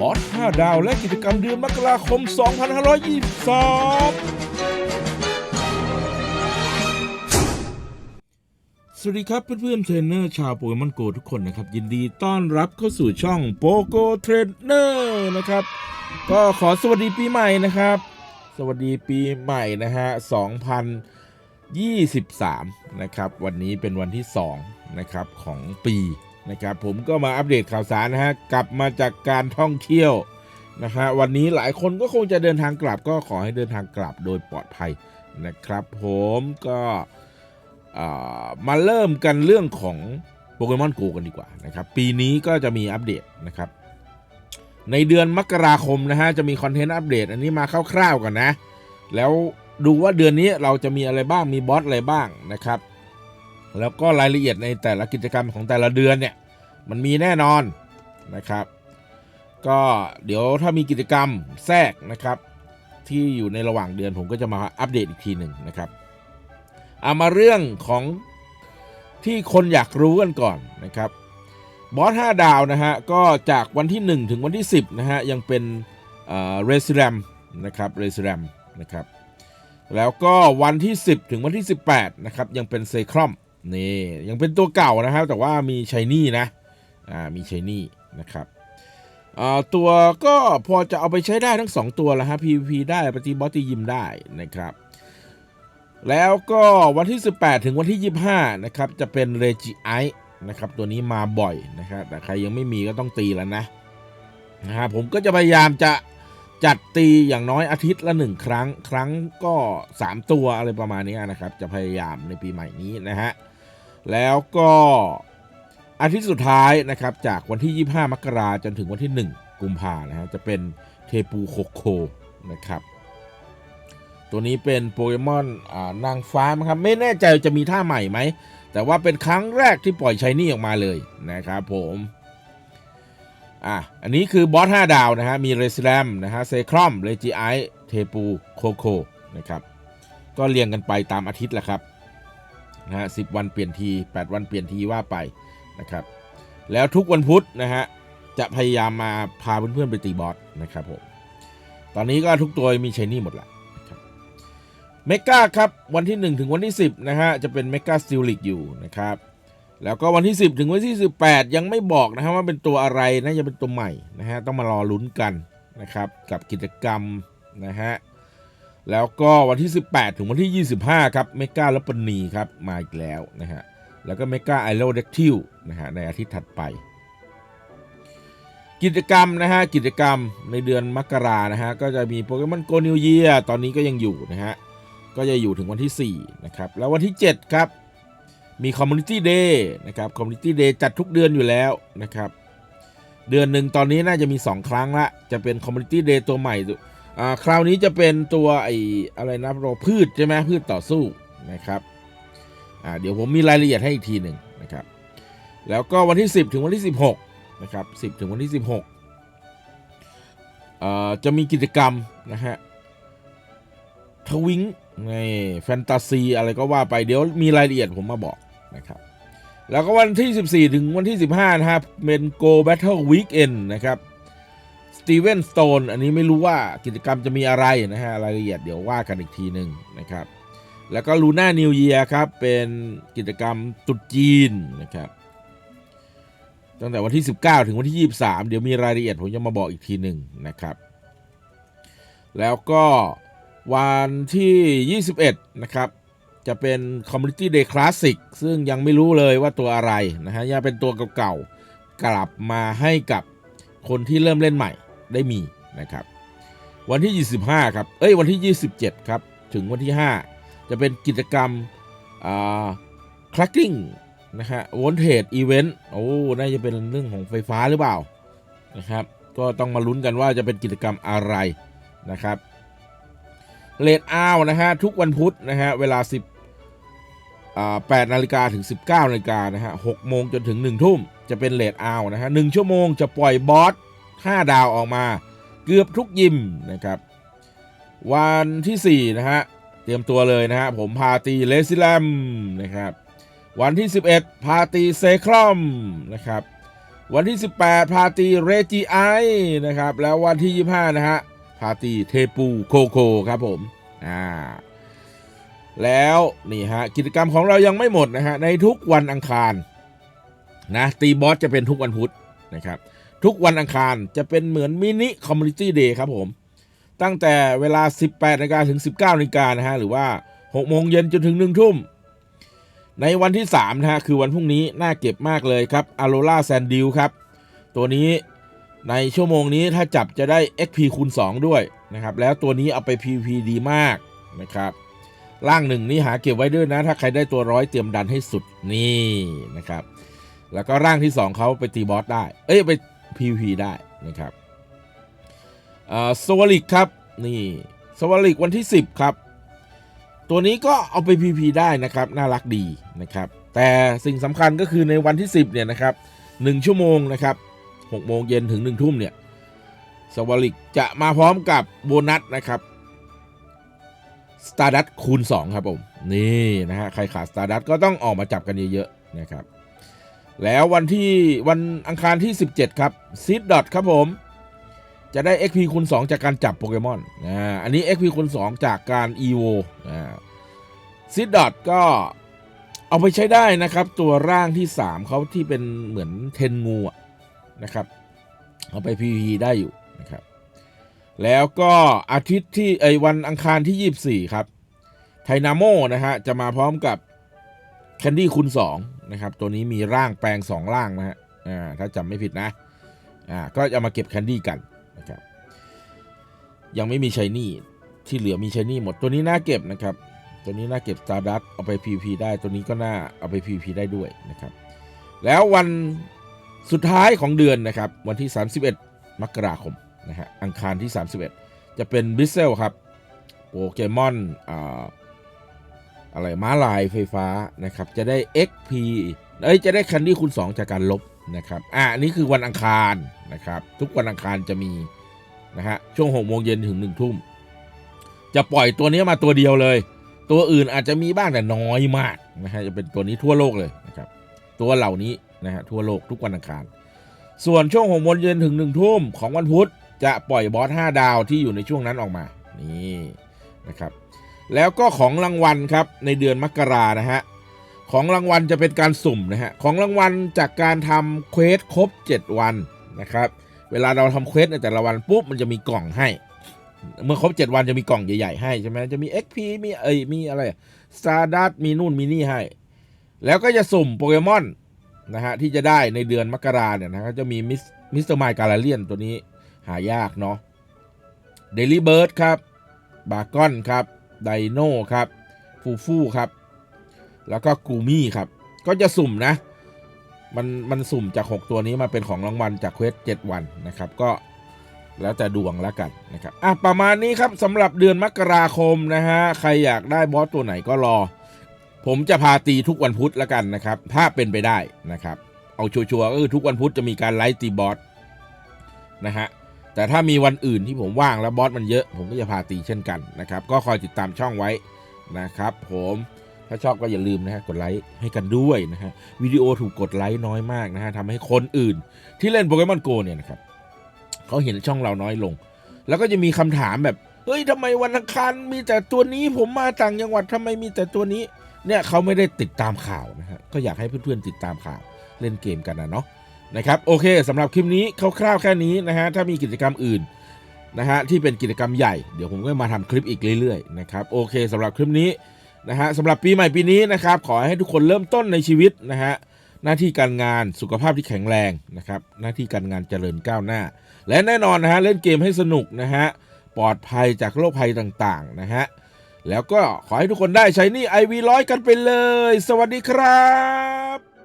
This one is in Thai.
บอส5ดาว และกิจกรรมเดือนมกราคม 2523สวัสดีครับเพื่อนๆเทรนเนอร์ชาวโปเกมอนโกทุกคนนะครับยินดีต้อนรับเข้าสู่ช่องโปโกเทรนเนอร์นะครับก็ขอสวัสดีปีใหม่นะครับ สวัสดีปีใหม่นะฮะ 2023 นะครับ วันนี้เป็นวันที่ 2 นะครับ ของปี นะครับผมก็มาอัปเดตข่าวสารนะฮะกลับมาจากการท่องเที่ยวนะฮะวันนี้หลายคนก็คงจะเดินทางกลับ ก็ขอให้เดินทางกลับโดยปลอดภัยนะครับ ผมก็มาเริ่มกันเรื่องของโปเกมอนโกกันดีกว่านะครับปีนี้ก็จะมีอัปเดตนะครับ ในเดือนมกราคมนะฮะจะมีคอนเทนต์อัปเดต อันนี้มาคร่าวๆก่อนนะ แล้วดูว่าเดือนนี้เราจะมีอะไรบ้างมีบอสอะไรบ้างนะครับ แล้วก็รายละเอียดในแต่ละกิจกรรมของแต่ละเดือนเนี่ยมันมีแน่นอนนะครับ ก็เดี๋ยวถ้ามีกิจกรรมแทรกนะครับ ที่อยู่ในระหว่างเดือนผมก็จะมาอัปเดตอีกทีหนึ่งนะครับเอามาเรื่องของที่คนอยากรู้กันก่อนนะครับบอส5ดาวนะฮะก็จากวันที่ 1 ถึงวันที่ 10นะฮะยังเป็นเรซิแรมนะครับเรซิแรมนะครับแล้วก็วันที่ 10 ถึงวันที่ 18นะครับยังเป็นเซครอม นี่ ยังเป็นตัวเก่านะครับ แต่ว่ามีชายนี่นะอ่ามีชายนี่นะครับอ่าตัวก็พอจะเอาไปใช้ได้ทั้ง 2 ตัวแล้วฮะ PVP ได้ปฏิบอสตียิมได้นะครับ แล้วก็วันที่ 18 ถึงวันที่ 25 นะครับ จะเป็นเรจิไอนะครับ ตัวนี้มาบ่อยนะครับ แต่ใครยังไม่มีก็ต้องตีแล้วนะนะฮะผมก็จะพยายามจะจัดตีอย่างน้อยอาทิตย์ละหนึ่งครั้ง ครั้งก็ 3 ตัวอะไรประมาณนี้นะครับ จะพยายามในปีใหม่นี้นะฮะ แล้วก็อาทิตย์สุดท้ายนะครับจากวันที่ 25 มกราจนถึงวันที่ 1 กุมภานะฮะจะเป็นเทปูโคโคนะครับ ตัวนี้เป็นโปเกมอนอ่านางฟ้านะครับ ไม่แน่ใจจะมีท่าใหม่ไหม แต่ว่าเป็นครั้งแรกที่ปล่อยชายนี่ออกมาเลยนะครับผมอะอันนี้คือบอส 5 ดาวนะฮะ มีเรซิแลมนะฮะเซครอมเรจิไอเทปูโคโคนะครับ ก็เรียงกันไปตามอาทิตย์แหละครับ นะฮะสิวันเปลี่ยนที 8 วันเปลี่ยนทีว่าไปนะครับ แล้วทุกวันพุธนะฮะจะพยายามมาพาเพื่อนๆไปตีบอสนะครับผมตอนนี้ก็ทุกตัวมีชนี่หมดละเมกาครับวันที่ 1 ถึงวันที่ 10นะฮะจะเป็นเมกาสติลิกอยู่นะครับแล้วก็วันที่ 10 ถึงวันที่ 18 ยังไม่บอกนะฮะว่าเป็นตัวอะไรนะจะเป็นตัวใหม่นะฮะต้องมารอลุ้นกันนะครับกับกิจกรรมนะฮะ แล้วก็วันที่ 18 ถึงวันที่ 25 ครับเมกาและปนีครับมาอีกแล้วนะฮะแล้วก็เมกาไอโรเด็กทิลนะฮะในอาทิตย์ถัดไป กิจกรรมนะฮะกิจกรรมในเดือนมกรานะฮะก็จะมีโปเกมอนโกนิวเยียตอนนี้ก็ยังอยู่นะฮะก็จะอยู่ถึงวันที่ 4 นะครับ แล้ววันที่ 7 ครับ มี Community Day นะครับ Community Day จัดทุกเดือนอยู่แล้วนะครับ เดือนหนึ่งตอนนี้น่าจะมี 2 ครั้งละจะเป็น Community Day ตัวใหม่ อ่าคราวนี้จะเป็นตัวไออะไรนะโรพืชใช่ไหมพืชต่อสู้นะครับอ่าเดี๋ยวผมมีรายละเอียดให้อีกทีหนึ่งนะครับ แล้วก็วันที่ 10 ถึงวันที่ 16นะครับ10 ถึงวันที่ 16อ่าจะมีกิจกรรมนะฮะทวิงในแฟนตาซีอะไรก็ว่าไปเดี๋ยวมีรายละเอียดผมมาบอกนะครับ แล้วก็วันที่ 14 ถึงวันที่ 15 นะครับเป็น Go Battle Weekend นะครับ สตีเวนสโตนอันนี้ไม่รู้ว่ากิจกรรมจะมีอะไรนะฮะรายละเอียดเดี๋ยวว่ากันอีกทีหนึ่งนะครับ แล้วก็ลูน่านิวเยียครับเป็นกิจกรรมตรุษจีนนะครับตั้งแต่วันที่ 19 ถึงวันที่ 23 เดี๋ยวมีรายละเอียดผมจะมาบอกอีกทีหนึ่งนะครับ แล้วก็วันที่ 21 นะครับ จะเป็น Community Day Classic ซึ่งยังไม่รู้เลยว่าตัวอะไรนะฮะยังเป็นตัวเก่าๆกลับมาให้กับคนที่เริ่มเล่นใหม่ ได้มีนะครับ วันที่ 25 ครับ เอ้ย วันที่ 27 ครับ ถึงวันที่ 5 จะเป็นกิจกรรมอ่า Cracking นะฮะ Voltage Event โอ้ น่าจะเป็นเรื่องของไฟฟ้าหรือเปล่านะครับ ก็ต้องมาลุ้นกันว่าจะเป็นกิจกรรมอะไรนะครับเลดอ้าวนะฮะทุกวันพุธนะฮะเวลา 10อ่า8นาฬิกาถึง 19นาฬิกานะฮะ6โมงจนถึง 1 ทุ่มจะเป็นเลดอ้าวนะฮะ1ชั่วโมงจะปล่อยบอส 5 ดาวออกมาเกือบทุกยิมนะครับ วันที่4นะฮะเตรียมตัวเลยนะฮะผมพาตีเลซิลัมนะครับ วันที่ 11 พาตีเซครอมนะครับ วันที่ 18 พาตีเรจิไอนะครับ แล้ววันที่ 25 นะฮะพาตีเทปูโคโคครับผมอ่าแล้วนี่ฮะกิจกรรมของเรายังไม่หมดนะฮะในทุกวันอังคารนะตีบอสจะเป็นทุกวันพุธนะครับ ทุกวันอังคารจะเป็นเหมือนมินิคอมมูนิตี้เดย์ครับผม ตั้งแต่เวลา 18นาฬิกาถึง 19นาฬิกานะฮะ หรือว่า 6 โมงเย็นจนถึง 1 ทุ่ม ในวันที่ 3 นะฮะ คือวันพรุ่งนี้ น่าเก็บมากเลยครับอ r โ r ล่าแซนดิลครับ ตัวนี้ในชั่วโมงนี้ถ้าจับจะได้ XP คูณ 2 ด้วยนะครับ แล้วตัวนี้เอาไป PVP ดีมากนะครับร่างหนึ่งนี่หาเก็บไว้ด้วยนะ ถ้าใครได้ตัวร้อยเตรียมดันให้สุดนี่นะครับ แล้วก็ร่างที่ 2เขาไปตีบอสได้ เอ้ยไป PVP ได้นะครับสวลิกครับนี่สวลิกวันที่ 10 ครับ ตัวนี้ก็เอาไป PVP ได้นะครับ น่ารักดีนะครับ แต่สิ่งสำคัญก็คือในวันที่ 10 เนี่ยนะครับ1ชั่วโมงนะครับ6โมงเย็นถึง 1 ทุ่มเนี่ยสวลิกจะมาพร้อมกับโบนัสนะครับสตาร์ดัตคูณ 2 ครับผม นี่นะฮะ ใครขาดสตาร์ดัตก็ต้องออกมาจับกันเยอะ ๆ นะครับ แล้ววันที่วันอังคารที่ 17 ครับซีดดอทครับผม จะได้ XP คูณ2จากการจับโปเกมอนอ่าอันนี้ XP คูณ2จากการ EVO อ่าซีดดอทก็เอาไปใช้ได้นะครับ ตัวร่างที่ 3เขาที่เป็นเหมือนเทนงูนะครับ เอาไป PVP ได้อยู่นะครับ แล้วก็อาทิตย์ที่ไอวันอังคารที่ 24 ครับไทนาโมนะฮะจะมาพร้อมกับ แคนดี้คูณ2นะครับตัวนี้มีร่างแปลง 2 ร่างนะฮะอ่าถ้าจำไม่ผิดนะอ่าก็จะมาเก็บแคนดี้กันนะครับยังไม่มีชายนี่ที่เหลือมีชายนี่หมดตัวนี้น่าเก็บนะครับ ตัวนี้น่าเก็บ Stardust เอาไป PVP ได้ตัวนี้ก็น่าเอาไป PVP ได้ด้วยนะครับ แล้ววันสุดท้ายของเดือนนะครับ วันที่ 31 มกราคมนะฮะอังคารที่ 31 จะเป็นบิสเซลครับโปเกมอนอ่า อะไรม้าลายไฟฟ้านะครับจะได้ XP เอ้ยจะได้คันดี้คูณ2จากการลบนะครับอะนนี้คือวันอังคารนะครับ ทุกวันอังคารจะมีนะฮะช่วง6โมงเย็นถึง1ทุ่ม จะปล่อยตัวนี้มาตัวเดียวเลย ตัวอื่นอาจจะมีบ้างแต่น้อยมากนะฮะจะเป็นตัวนี้ทั่วโลกเลยนะครับตัวเหล่านี้นะฮะทั่วโลกทุกวันอังคาร ส่วนช่วงหกโมงเย็นถึงหนึ่งทุ่มของวันพุธจะปล่อยบอส5ดาวที่อยู่ในช่วงนั้นออกมานี่นะครับ แล้วก็ของรางวัลครับในเดือนมกรานะฮะของรางวัลจะเป็นการสุ่มนะฮะของรางวัลจากการทำเควสครบ 7 วันนะครับเวลาเราทำเควสในแต่ละวันปุ๊บมันจะมีกล่องให้ เมื่อครบ 7 วันจะมีกล่องใหญ่ๆให้ใช่ไหมจะมี XP มีเอ้ยมีอะไรสตาร์ดัตมีนู่นมีนี่ให้ แล้วก็จะสุ่มโปเกมอนนะฮะที่จะได้ในเดือนมกราเนี่ยนะก็จะมีมิสมิสเตอร์ไมล์การาเลียนตัวนี้หายากเนาะเดลี่เบิร์ดครับบากอนครับ ไดโน่ครับฟูฟูครับ แล้วก็กูมี่ครับ ก็จะสุ่มนะ มันมันสุ่มจาก 6 ตัวนี้มาเป็นของรางวัลจากเควส7วันนะครับ ก็แล้วแต่ดวงแล้วกันนะครับ อะประมาณนี้ครับสำหรับเดือนมกราคมนะฮะ ใครอยากได้บอสตัวไหนก็รอ ผมจะพาตีทุกวันพุธแล้วกันนะครับ ถ้าเป็นไปได้นะครับ เอาชัวร์ๆก็คือทุกวันพุธจะมีการไลฟ์ตีบอสนะฮะ แต่ถ้ามีวันอื่นที่ผมว่างแล้วบอสมันเยอะ ผมก็จะพาตีเช่นกันนะครับ ก็คอยติดตามช่องไว้นะครับ ผมถ้าชอบก็อย่าลืมนะฮะกดไลค์ให้กันด้วยนะฮะวิดีโอถูกกดไลค์น้อยมากนะฮะทำให้คนอื่น ที่เล่นโปเกมอนโกเนี่ยนะครับเขาเห็นช่องเราน้อยลง แล้วก็จะมีคำถามแบบเฮ้ยทำไมวันอังคารมีแต่ตัวนี้ ผมมาต่างจังหวัดทำไมมีแต่ตัวนี้เนี่ยเขาไม่ได้ติดตามข่าวนะฮะก็อยากให้เพื่อนๆติดตามข่าวเล่นเกมกันนะเนาะ นะครับโอเคสำหรับคลิปนี้คร่าวๆแค่นี้นะฮะถ้ามีกิจกรรมอื่นนะฮะที่เป็นกิจกรรมใหญ่เดี๋ยวผมก็มาทำคลิปอีกเรื่อยๆนะครับโอเคสำหรับคลิปนี้นะฮะสำหรับปีใหม่ปีนี้นะครับขอให้ทุกคนเริ่มต้นในชีวิตนะฮะหน้าที่การงานสุขภาพที่แข็งแรงนะครับหน้าที่การงานเจริญก้าวหน้า และแน่นอนนะฮะเล่นเกมให้สนุกนะฮะปลอดภัยจากโรคภัยต่างๆนะฮะแล้วก็ขอให้ทุกคนได้ใช้นี่ IV ร้อยกันไปเลย สวัสดีครับ